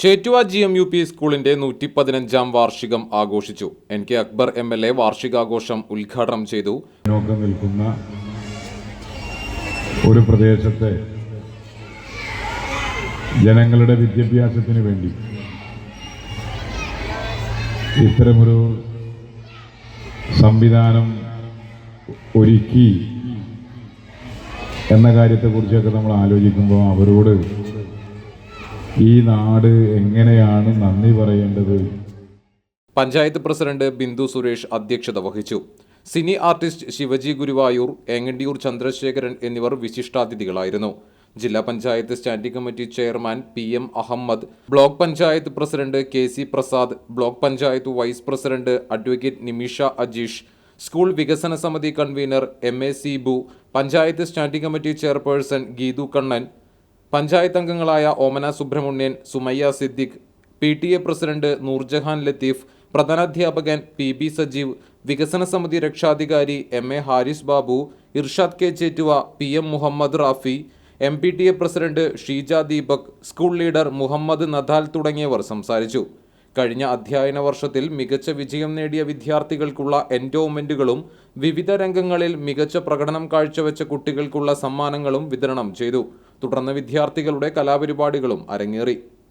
Chettuva G M U P സ്കൂളിന്റെ നൂറ്റി പതിനഞ്ചാം വാർഷികം ആഘോഷിച്ചു. N K Akbar M L A വാർഷികാഘോഷം ഉദ്ഘാടനം ചെയ്തു. നിൽക്കുന്ന ഒരു പ്രദേശത്തെ ജനങ്ങളുടെ വിദ്യാഭ്യാസത്തിന് വേണ്ടി ഇത്തരമൊരു സംവിധാനം ഒരുക്കി എന്ന കാര്യത്തെക്കുറിച്ചൊക്കെ നമ്മൾ ആലോചിക്കുമ്പോൾ അവരോട് ഈ നാട് എങ്ങനെയാണ് നന്ദി പറയേണ്ടത്? പഞ്ചായത്ത് പ്രസിഡന്റ് ബിന്ദു സുരേഷ് അധ്യക്ഷത വഹിച്ചു. സിനി ആർട്ടിസ്റ്റ് ശിവജി ഗുരുവായൂർ ഏങ്ങണ്ടിയൂർ ചന്ദ്രശേഖരൻ എന്നിവർ വിശിഷ്ടാതിഥികളായിരുന്നു. ജില്ലാ panchayat standing committee chairman P M Ahammed block panchayat president K C Prasad block panchayat vice president advocate Nimisha Ajeesh school വികസന സമിതി convener M A Seebu panchayat standing committee chairperson Geethu Kannan panchayat അംഗങ്ങളായ Omana Subrahmanyan Sumayya Siddique P T A president Noorjahan Latheef പ്രധാനാധ്യാപകൻ P B Sajeev വികസന സമിതി രക്ഷാധികാരി M A Haris Babu Irshad K Chettuva P M Muhammad Rafi M P T A president Sheeja Deepak school leader Muhammad Nadal തുടങ്ങിയവർ സംസാരിച്ചു. കഴിഞ്ഞ അധ്യയന വർഷത്തിൽ മികച്ച വിജയം നേടിയ വിദ്യാർത്ഥികൾക്കുള്ള എൻഡോമെന്റുകളും വിവിധ രംഗങ്ങളിൽ മികച്ച പ്രകടനം കാഴ്ചവെച്ച കുട്ടികൾക്കുള്ള സമ്മാനങ്ങളും വിതരണം ചെയ്തു. തുടർന്ന് വിദ്യാർത്ഥികളുടെ കലാപരിപാടികളും അരങ്ങേറി.